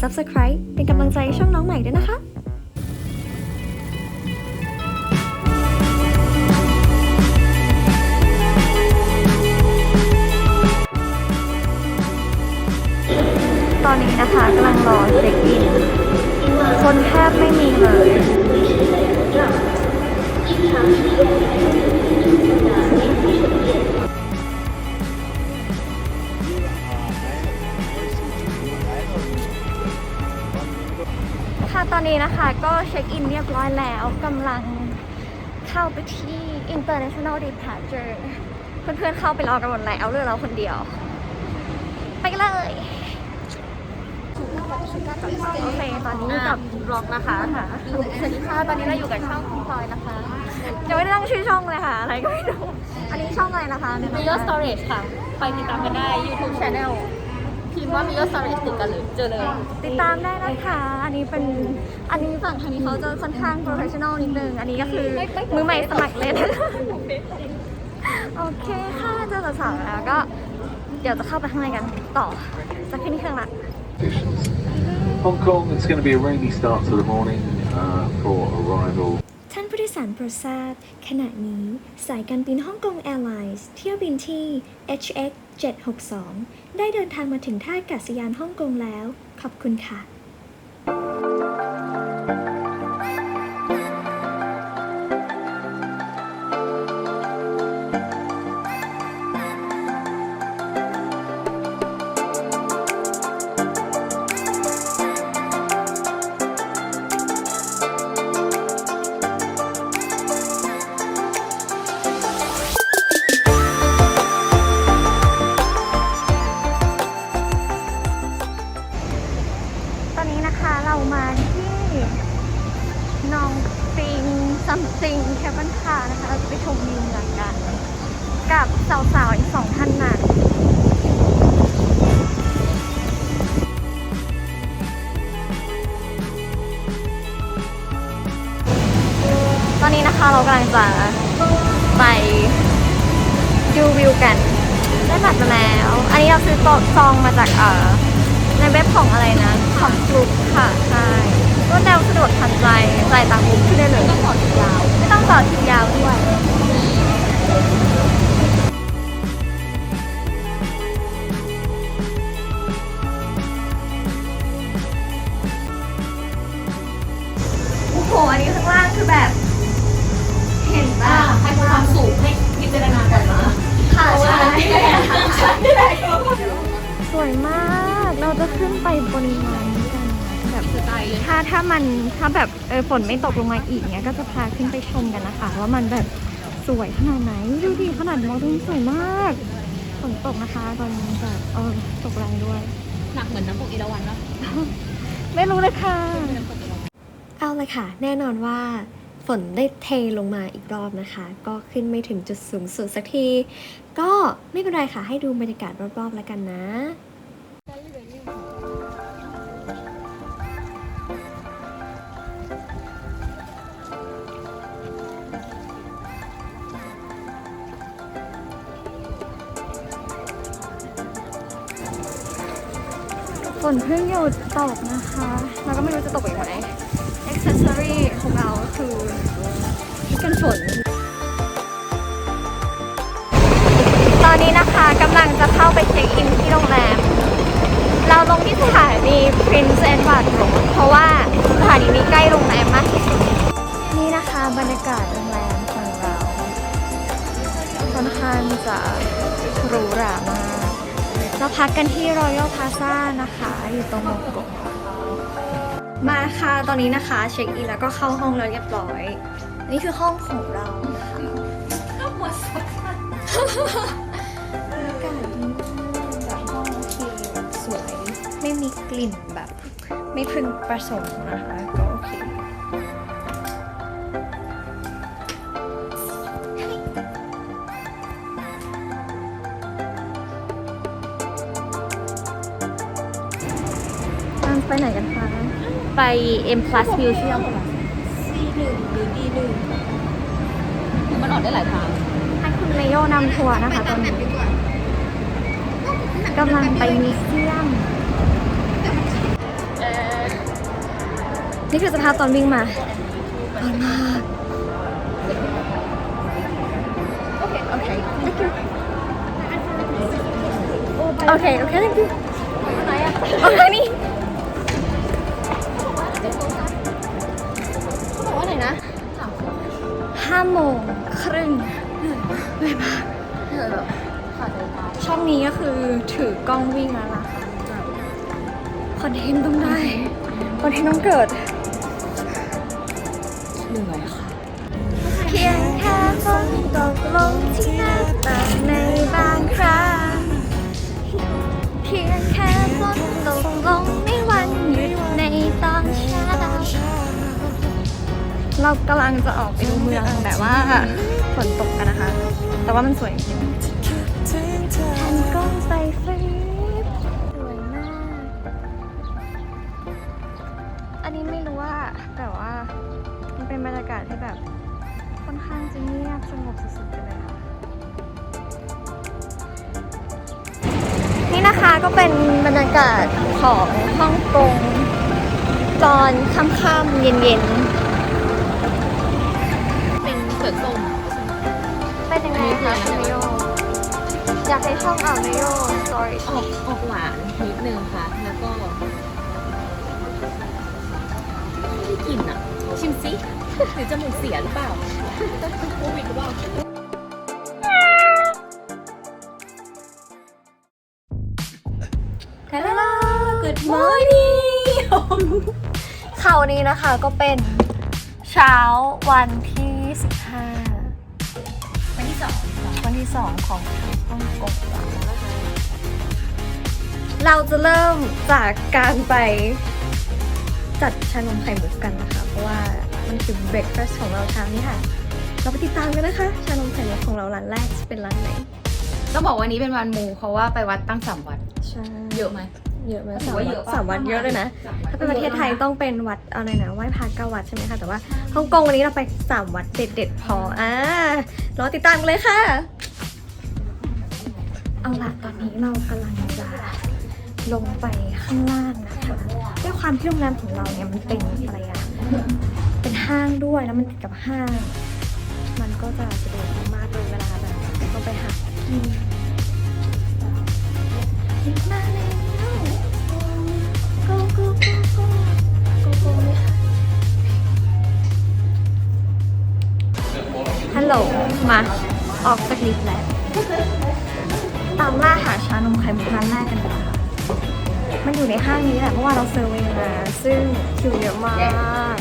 subscribe เป็นกำลังใจช่องน้องใหม่ด้วยนะคะตอนนี้นะคะกำลังรอเช็คอิน คนแทบไม่มีเลยค่ะ ตอนนี้นะคะก็เช็คอินเรียบร้อยแล้วกำลังเข้าไปที่ International Departure เพื่อนๆเข้าไปรอกันหมดแล้วเหลือเราคนเดียว ไปกันเลยโอเคตอนนี้กับบล็อกนะคะสวัสดีค่ะตอนนี้เราอยู่กับช่องคุณพลอยนะคะยังไม่ได้ตั้งชื่อช่องเลยค่ะ อะไรก็ไม่รู้ อันนี้ช่องอะไรนะคะเนี่ยมิโ s สตอเรจค่ะ ไปติดตามกันได้ YouTube Channel พิมพ์ว่ามิโ s สตอเรจติดกันเลยเจอเลย ติดตามได้นะคะ อันนี้เป็น อันนี้ฝั่งทางนี้เขาจะค่อนข้างโปรเฟชชั่นอลนิดนึง อันนี้ก็คือมือใหม่สมัครเล่น โอเคค่ะเจอสาวๆแล้วก็ เดี๋ยวจะเข้าไปข้างในกันต่อจะขึ้นเครื่องละ Hong Kong, it's going to be a rainy start to the morning uh, for arrival. ท่านผู้โดยสารโปรดทราบขณะนี้สายการบินฮ่องกงแอร์ไลน์เที่ยวบินที่ HX 762 ได้เดินทางมาถึงท่าอากาศยานฮ่องกงแล้ว ขอบคุณค่ะ นะคะ เรากำลังจะไปดูวิวกัน ได้บัตรมาแล้ว อันนี้เราซื้อโต๊ะซองมาจากเอ่อในเว็บของอะไรนะของกลุ่มค่ะ ใช่รวดเร็วสะดวกทันใจจ่ายตังค์ปุ๊บขึ้นได้เลยไม่ต้องต่อคิวยาว ไม่ต้องต่อคิวยาวด้วยโอ้โห อันนี้ข้างล่างคือแบบ ความสูงให้พิจารณาก่อนนะค่ะใช่ที่แหละที่แหละสวยมาก เราจะขึ้นไปบนนั้นกันนะแบบสไตล์เลยถ้าถ้ามันถ้าแบบเออฝนไม่ตกลงมาอีกเนี้ยก็จะพาขึ้นไปชมกันนะคะ ว่ามันแบบสวยขนาดไหนดูดิขนาดมองดูสวยมากฝนตกนะคะตอนนี้แบบเออตกแรงด้วย หนักเหมือนน้ำตกเอราวัณเนาะไม่รู้เลยค่ะน้ำตกเอราวัณเอาเลยค่ะ แน่นอนว่า ฝนได้เทลงมาอีกรอบนะคะ ก็ขึ้นไม่ถึงจุดสูงสุดสักที ก็ไม่เป็นไรค่ะ ให้ดูบรรยากาศรอบๆแล้วกันนะฝนเพิ่งหยุดตกนะคะแล้วก็ไม่รู้จะตก เราก็คือที่กันฝนตอนนี้นะคะกำลังจะเข้าไปเช็คอินที่โรงแรม เราลงที่สถานี Prince Edward Road เพราะว่าสถานีนี้ใกล้โรงแรมมากที่สุดนี่นะคะบรรยากาศโรงแรมของเราค่อนข้างจะหรูหรามากเราพักกันที่ Royal Plaza นะคะ อยู่ตรงมงกุฎ มาค่ะ ตอนนี้นะคะเช็คอินแล้วก็เข้าห้องแล้วเรียบร้อย นี่คือห้องของเรานะคะบรรยากาศดีมากแบบห้องโอเคสวย ไม่มีกลิ่นแบบ ไม่พึงประสงค์นะคะก็โอเคไปไหนกันคะ ไป M Plus Museum ซีหนึ่งหรือดีหนึ่งมันออกได้หลายทาง ให้คุณเลโยนำทัวร์นะคะตอนนี้กำลังไปมิวเซียม นี่คือสภาพตอนวิ่งมาร้อนมากโอเคโอเค thank you โอเค โอเค thank you ไหนอะโอเคนี่ โมงครึ่งเหนื่อยมากเธอแบบขาดใจตายช่องนี้ก็คือถือกล้องวิ่งแล้วล่ะคอนเทนต์ต้องได้คอนเทนต์ต้องเกิดเหนื่อยค่ะ เพียงแค่ฝนตกลงที่หน้าต่างในบางครั้งเพียงแค่ฝน เรากำลังจะออกไปดูเมืองแต่ว่าฝนตกกันนะคะ แต่ว่ามันสวยจริงแผ่นกล้องใส่ฟลิปสวยมาก อันนี้ไม่รู้ว่าแต่ว่ามันเป็นบรรยากาศที่แบบค่อนข้างจะเงียบสงบสุดๆไปเลยค่ะ นี่นะคะก็เป็นบรรยากาศของฮ่องกงตอนค่ำๆเย็นเอยากให้ช่องอ่าวนโย story ออกออกหวานนิดนึงค่ะ แล้วก็ไม่ได้กลิ่นอะ ชิมซิหรือจมูกเสียหรือเปล่าโควิดหรือเปล่าฮัลโหล good morning ข่าวนี้นะคะก็เป็นเช้าวันที่ 15 วันที่สองวันที่2ของฮ่องกงเราจะเริ่มจากการไปจัดชานมไข่มุกกันนะคะ เพราะว่ามันคือเบรคฟาสต์ของเราเช้านี้ค่ะ เราไปติดตามกันนะคะ ชานมไข่มุกของเราร้านแรกจะเป็นร้านไหน ต้องบอกวันนี้เป็นวันมูเพราะว่าไปวัดตั้งสามวัดใช่ เยอะไหม เยอะไหมถืสาอมว่าวัเยดอะปะสามวัดเยอะเลยนะสามวัดถ้าเป็นประเทศไทยต้องเป็นวัดอะไรนะไหว้พระเก้าวัดใช่ไหมคะ แต่ว่าฮ่องกงวันนี้เราไปสามวัดเด็ดๆพออ่ารอติดตามกันเลยค่ะ เอาล่ะตอนนี้เรากำลังจะลงไปข้างล่างนะคะด้วยความที่โรงแรมของเราเนี่ยมันเป็นอะไรอะเป็นห้างด้วยแล้วมันติดกับห้าง มันก็จะสะดวกมากเลยเวลาแบบต้องไปหากินคิดมาแล้ว go go go go go go เลยค่ะ ฮัลโหล มา ออกจากลิฟต์แล้ว ตามล่าหาชานมไข่มุกร้านแรกกันดีกว่าค่ะ มันอยู่ในห้างนี้แหละ เพราะว่าเราเซอร์เวย์มา ซึ่งคิวเยอะมาก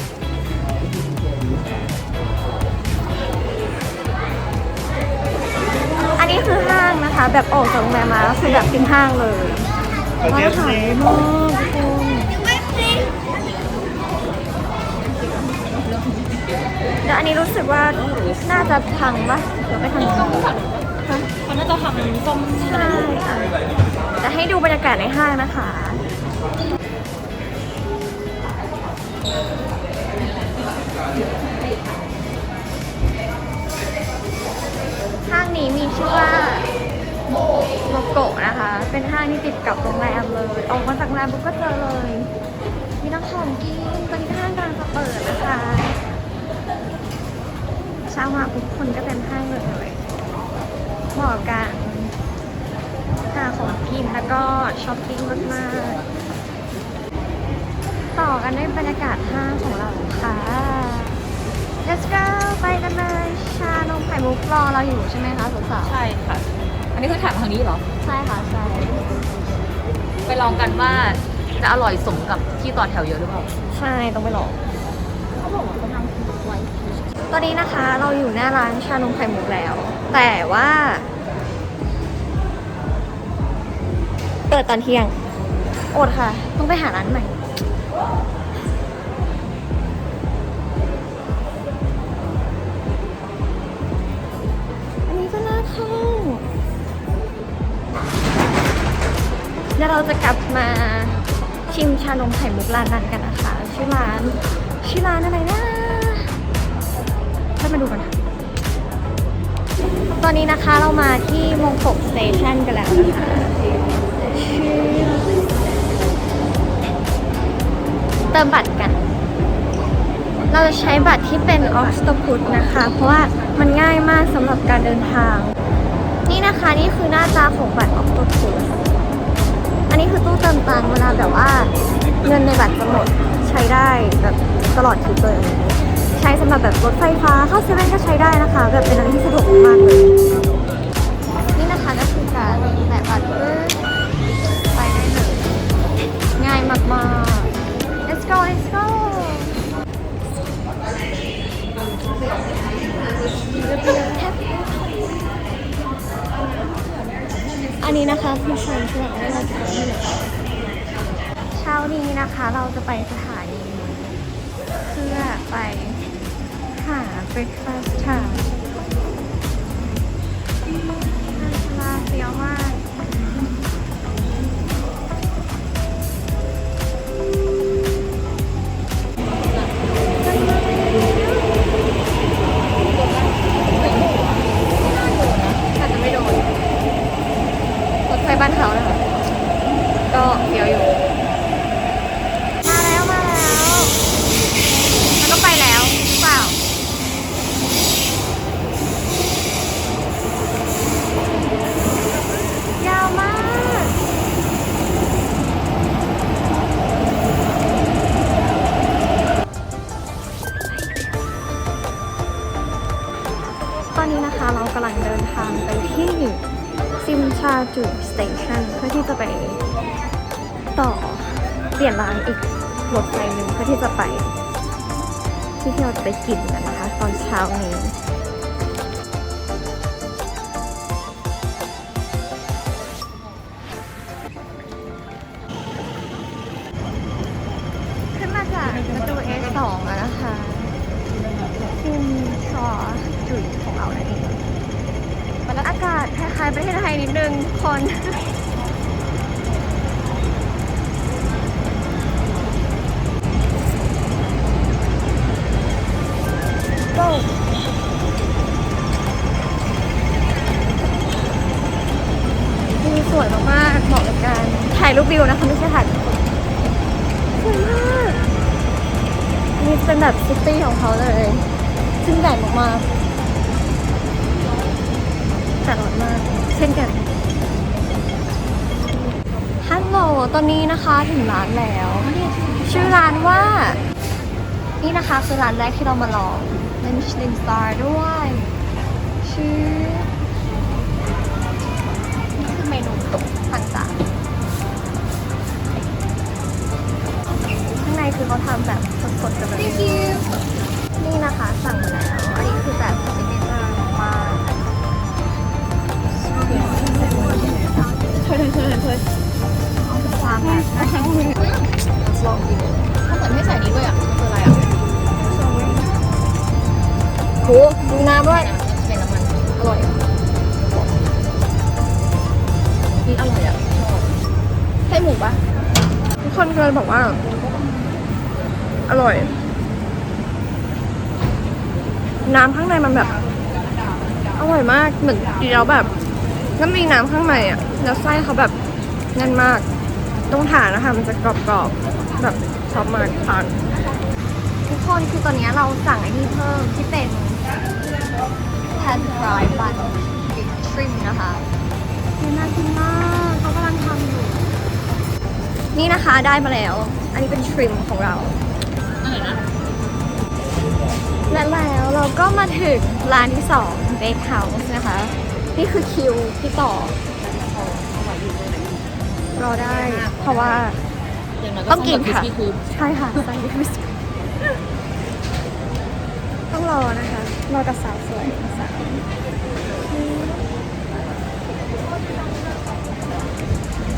อันนี้คือห้างนะคะ แบบออกจากโรงแรมมาก็คือแบบเป็นห้างเลยร้านอาหารเยอะมากทุกคน แต่อันนี้รู้สึกว่าน่าจะพังปะเดี๋ยวไปทางนี้เขาน่าจะทำส้มใช่ค่ะจะให้ดูบรรยากาศในห้างนะคะห้างนี้มีชื่อว่าโมโกะนะคะ เป็นห้างที่ติดกับโรงแรมเลย ออกมาจากโรงแรมปุ๊บก็เจอเลย มีน้ำของกินตอนนี้ห้างกำลังจะเปิดนะคะ ช้ามาปุ๊บคนก็เต็มห้างเลยเหมาะกับการหาของกินแล้วก็ช้อปปิ้งมากๆต่อกันด้วยบรรยากาศห้างของเราค่ะ Let's go ไปกันเลย ชานมไข่มุกรอเราอยู่ใช่ไหมคะสาวใช่ค่ะ อันนี้คือถามทางนี้เหรอๆใช่ค่ะใช่ไปลองกันว่าจะอร่อยสมกับที่ต่อแถวเยอะหรือเปล่า ใช่ต้องไปลอง เขาบอกว่าเขาทำไว้ ตอนนี้นะคะเราอยู่หน้าร้านชานมไข่มุกแล้ว แต่ว่า เปิดตอนเที่ยง อดค่ะ ต้องไปหาร้านใหม่ อันนี้ก็น่าเข้าเดี๋ยวเราจะกลับมาชิมชานมไข่มุกร้านนั้นกันนะคะ ชื่อร้าน ชื่อร้านอะไรนะ อยมาดูกันค่ะตอนนี้นะคะเรามาที่มงกบสเตชันกันแล้วนะคะเติมบัตรกัน เราจะใช้บัตรที่เป็นออ t ต p พุ s นะคะ เพราะว่ามันง่ายมากสำหรับการเดินทาง นี่นะคะนี่คือหน้าตาของบัตรออ t ต p พุ s อันนี้คือตู้เติมตังค์เวลาแบบว่า เงินในบัตรจะหมดใช้ได้แบบตลอดทริปเลย ใช้สำหรับแบบรถไฟฟ้าเข้าเซเว่นก็ใช้ได้นะคะ แบบเป็นอะไรที่สะดวกมากเลย นี่นะคะก็คือการแตะบัตรไปได้เลยง่ายมาก ๆ let's go let's go อันนี้นะคะคือเชิญที่เราได้มาจากที่ไหนเช้านี้นะคะเราจะไปสถานีเพื่อไป หา breakfast ค่ะลาเฟี้ยวมากอาจจะไม่โดนรถไฟบ้านเขานะคะก็เดี๋ยวอยู่ ตู A2 อะนะคะซิมชอจุดของเรานั่นเองอากาศคล้ายๆประเทศไทยนิดนึงคนสวยมากๆเหมาะกับการถ่ายรูปวิวนะคะไม่ใช่ถ่าย แบบซิตี้ของเขาเลย ซึ่งใหญ่มากๆแต่ร้อนมาก เช่นกันฮัลโหลตอนนี้นะคะถึงร้านแล้ว ชื่อร้านว่า นี่นะคะคือร้านแรกที่เรามาลองเป็นมิชลินสตาร์ด้วย ชื่อ นี่คือเมนูต่างๆ ในคือเขาทำแบบสดๆกันเลยนี่นะคะสั่งมาแล้ว อันนี้คือแบบซิกเนเจอร์มากความแบบลองกินถ้าเหมือนไม่ใส่นี้ด้วยอะมันคืออะไรอะโหดูน้ำด้วยเป็นน้ำมันอร่อยนี่อร่อยอะชอบใช่หมูปะทุกคนเคยบอกว่า อร่อย น้ำข้างในมันแบบ อร่อยมากเหมือนกินแล้วแบบก็มีน้ำข้างในอะแล้วไส้เขาแบบแน่นมากต้องทานนะคะมันจะกรอบๆแบบชอบมากทานทุกคนคือตอนนี้เราสั่งไอ้นี่เพิ่มที่เป็นแพนฟรายบันบิ๊กทริมนะคะเนี่ยน่ากินมากเขากำลังทำอยู่ นี่นะคะได้มาแล้ว อันนี้เป็นทริมของเราอะไรนะ และแล้วเราก็มาถึงร้านที่สองเบคเฮาส์นะคะ นี่คือคิวที่ต่อ รอได้ เพราะว่าอย่างน้อยต้องกินค่ะมีคือใช่ค่ะสั่งบิสต้องรอนะคะ รอกับสาวสวยสาว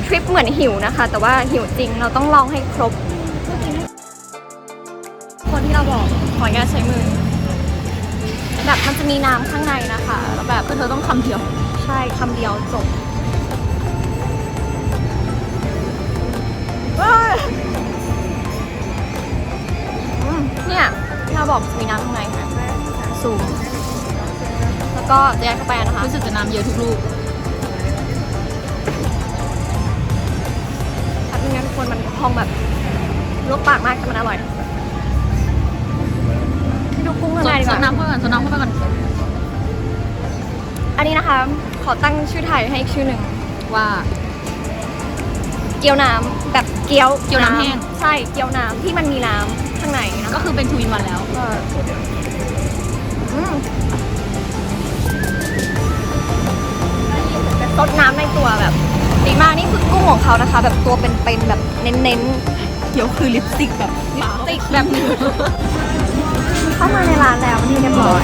ทริปเหมือนหิวนะคะ แต่ว่าหิวจริงเราต้องลองให้ครบ คนที่เราบอกขออนุญาตใช้มือ แบบมันจะมีน้ำข้างในนะคะแล้วแบบคือเธอต้องคำเดียว ใช่คำเดียวจบอืมเนี่ยที่เราบอกมีน้ำข้างในค่ะซูมแล้วก็จะยัดเข้าไปนะคะรู้สึกจะน้ำเยอะทุกลูกถ้าไม่งั้นคนมันพองแบบลวกปากมากแต่มันอร่อยให้ดู กุ้งข้างสในดดีกสดว่าน้ำเข้าไปก่อนสดน้ำเข้าไปก่อนอันนี้นะคะ ขอตั้งชื่อไทยให้อีกชื่อหนึ่ง ว่า เกี๊ยวน้ำแบบเกี๊ยวเกี๊ยวน้ำแห้ง ใช่เกี๊ยวน้ำที่มันมีน้ำข้างในนะก็คะคือเป็นทวินวันแล้ว ก็อืมซดน้ำในตัวแบบดีมากนี่คือกุ้งของเขานะคะ แบบตัวเป็นๆแบบเน้นๆ เดี๋ยวคือลิปสติกแบบติดแบบนี้ เข้ามาในร้านแล้วนี่เรียบร้อย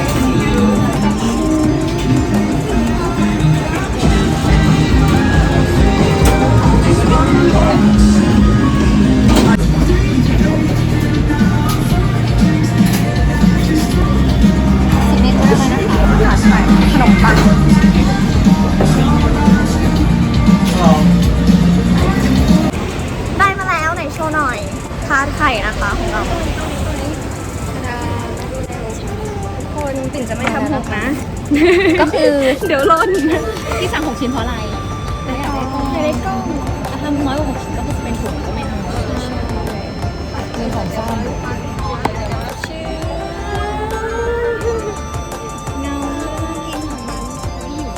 ที่สั่งหกชิ้นเพราะอะไรได้กล้องถ้าน้อยกว่าหกชิ้นก็คือจะเป็นถุงก็ไม่เอามีของซ่อมเงากินของมันไม่อยู่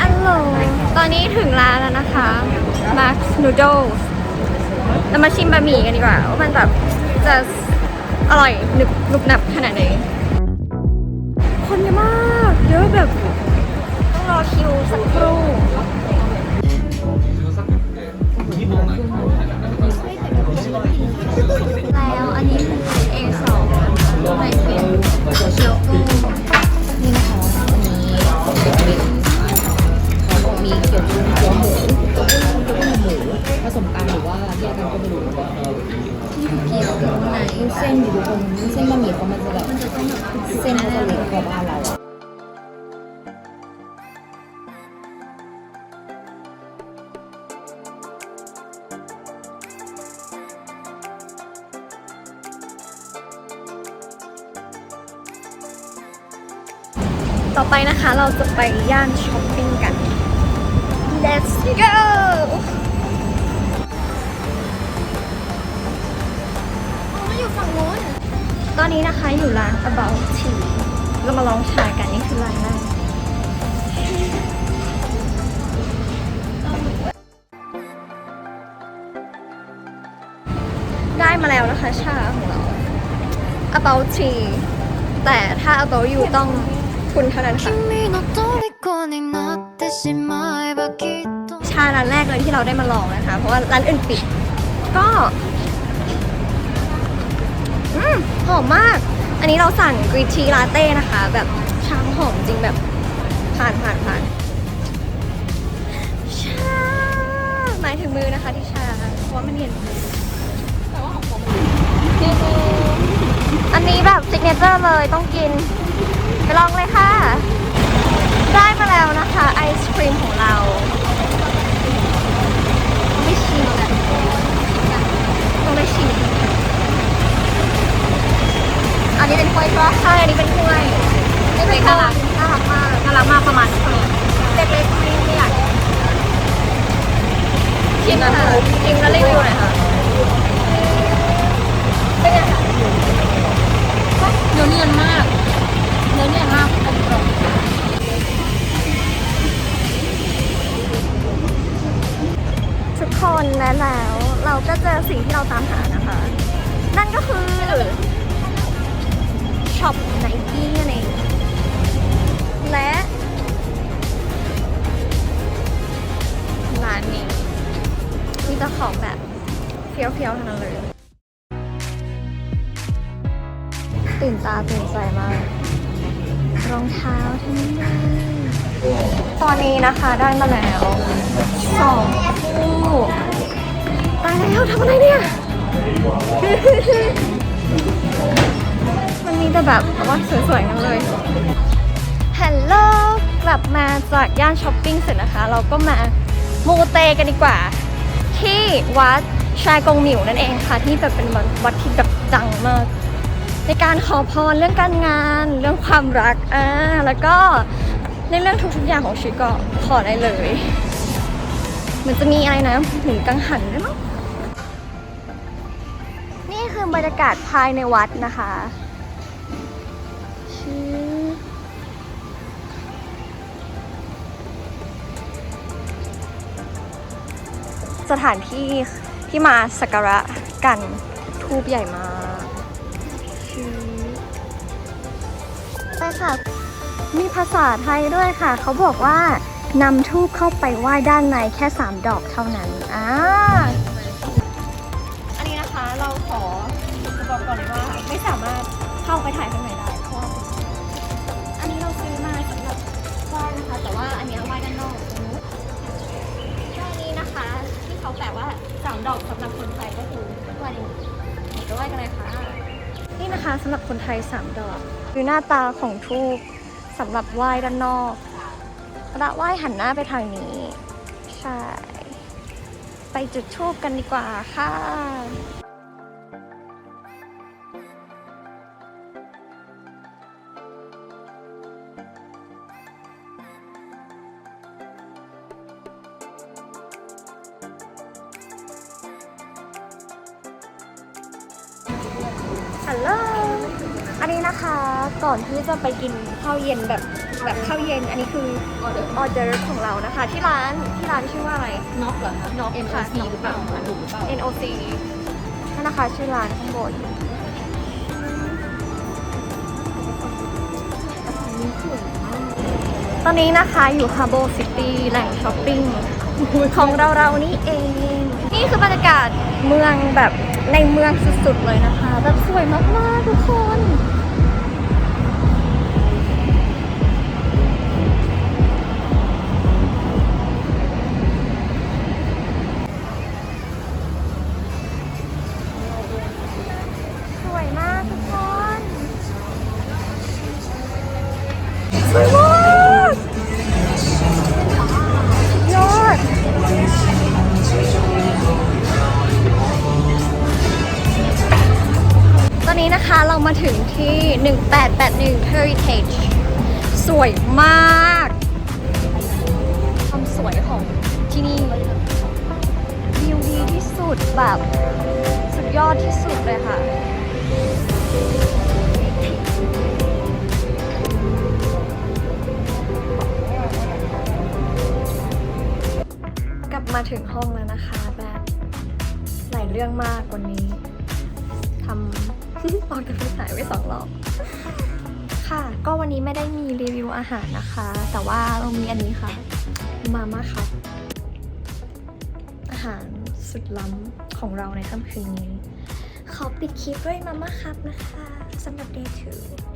อันโหลตอนนี้ถึงร้านแล้วนะคะ Max Noodles เรามาชิมบะหมี่กันดีกว่าว่ามันแบบจะ อร่อยหนึบหนุบหนับขนาดไหน คนเยอะมากเยอะแบบต้องรอคิวสักครู่แล้วอันนี้คือ A2 ในเป็นเชียวกุ้งนี่นะคะอันนี้เป็นมีเกี๊ยวกุ้งหัวหมู กี๊ยวกุ้งเกี๊ยวกุ้งหมูผสมกันหรือว่าแยกกันก็ไม่รู้นี่เกี๊ยวข้างในเส้นอยู่ตรงเส้นบะหมี่เขามันจะแบบเส้นมันจะเล็กกว่าบ้านเราต่อไปนะคะเราจะไปย่านช้อป ปิ้งกัน let's go อยู่ฝั่งนู้น ตอนนี้นะคะอยู่ร้าน about tea เรามาลองชากันนี่คือร้านแรกได้มาแล้วนะคะ ชาของเรา about tea แต่ถ้า about you ต้องคุณเท่านั้นค่ะาร้านแรกเลยที่เราได้มาลองนะคะ เพราะว่าร้านอื่นปิด ก็อืมหอมมาก อันนี้เราสั่งกรีทีลาเต้นะคะ แบบชาหอมจริงแบบผ่านผ่านผ่านชาหมายถึงมือนะคะที่ชาเพราะว่ามันเย็นอันนี้แบบซิกเนเจอร์เลยต้องกิน ไปลองเลยค่ะ ได้มาแล้วนะคะ ไอศครีมของเรา ต้องได้ชิมแหละต้องได้ชิม อันนี้เป็นถ้วยใช่ปะใช่อันนี้เป็นถ้วยเล็กๆน่ารักน่ารักมากน่ารักมากประมาณนี้เล็กๆไม่ไม่อยากชิมนะคะชิมแล้วรีวิวหน่อยค่ะเป็นไงคะเนื้อเนียนมากเนื้อเนียนมากกลมกล่อมทุกคนและแล้วเราก็เจอสิ่งที่เราตามหานะคะ นั่นก็คือ ช็อปไนกี้นั่นเอง และร้านนี้มีแต่ของแบบเฟี้ยวๆทั้งนั้นเลย ตื่นตาตื่นใจมาก รองเท้าทั้งนั้นตอนนี้นะคะได้มาแล้วสองคู่ตายแล้วทำอะไรเนี่ย มันมีแต่แบบว่าสวยๆกันเลยฮัลโหลกลับมาจากย่านช้อปปิ้งเสร็จนะคะ เราก็มามูเตกันดีกว่า ที่วัดแชกงหมิวนั่นเองค่ะ ที่แบบเป็นวัดวัดที่แบบดังมาก ในการขอพรเรื่องการงาน เรื่องความรักอ่าแล้วก็ในเรื่องทุกๆอย่างของชีวิตก็ขอได้เลยเหมือนจะมีอะไรนะหมุนกังหันด้วยมั้งนี่คือบรรยากาศภายในวัดนะคะ สถานที่ที่มาสักการะกันทูบใหญ่มากชื่อไปค่ะมีภาษาไทยด้วยค่ะ เขาบอกว่านำทูบเข้าไปไหว้ด้านในแค่ 3 ดอกเท่านั้นอ่าอันนี้นะคะเราขอจะบอกก่อนเลยว่าไม่สามารถเข้าไปถ่ายข้างในาสามดอกสำหรับคนไทยก็คือไหว้ในนี้จะไหว้กันเลยค่ะ นี่นะคะสำหรับคนไทย3ดอก คือหน้าตาของทูบสำหรับไหว้ด้านนอกเวลาไหว้หันหน้าไปทางนี้ ใช่ ไปจุดทูบกันดีกว่าค่ะ จะไปกินข้าวเย็นแบบแบบข้าวเย็น อันนี้คือออเดอร์ออเดอร์ของเรานะคะ ที่ร้านที่ร้านชื่อว่าอะไร น็อกเหรอคะน็อก N O ค่ะ C หรือเปล่าอ่านถูกหรือเปล่า NOC นั่นนะคะชื่อร้านข้างบนตอนนี้นะคะอยู่ฮาร์โบซิตี้แหล่งช้อปปิ้งของเราเราๆนี่เอง นี่คือบรรยากาศเมืองแบบในเมืองสุดๆเลยนะคะ แบบสวยมากๆทุกคน ที่นี่วิวดีที่สุดแบบสุดยอดที่สุดเลยค่ะกลับมาถึงห้องแล้วนะคะแบบหลายเรื่องมากวันนี้ทำออกจากไปถ่ายไว้สองรอบค่ะ ก็วันนี้ไม่ได้มีรีวิวอาหารนะคะ แต่ว่าเรามีอันนี้ค่ะ มาม่าครับ สุดล้ำของเราในค่ำคืนนี้ ขอปิดคลิปด้วยมาม่าครับนะคะสำหรับ day 2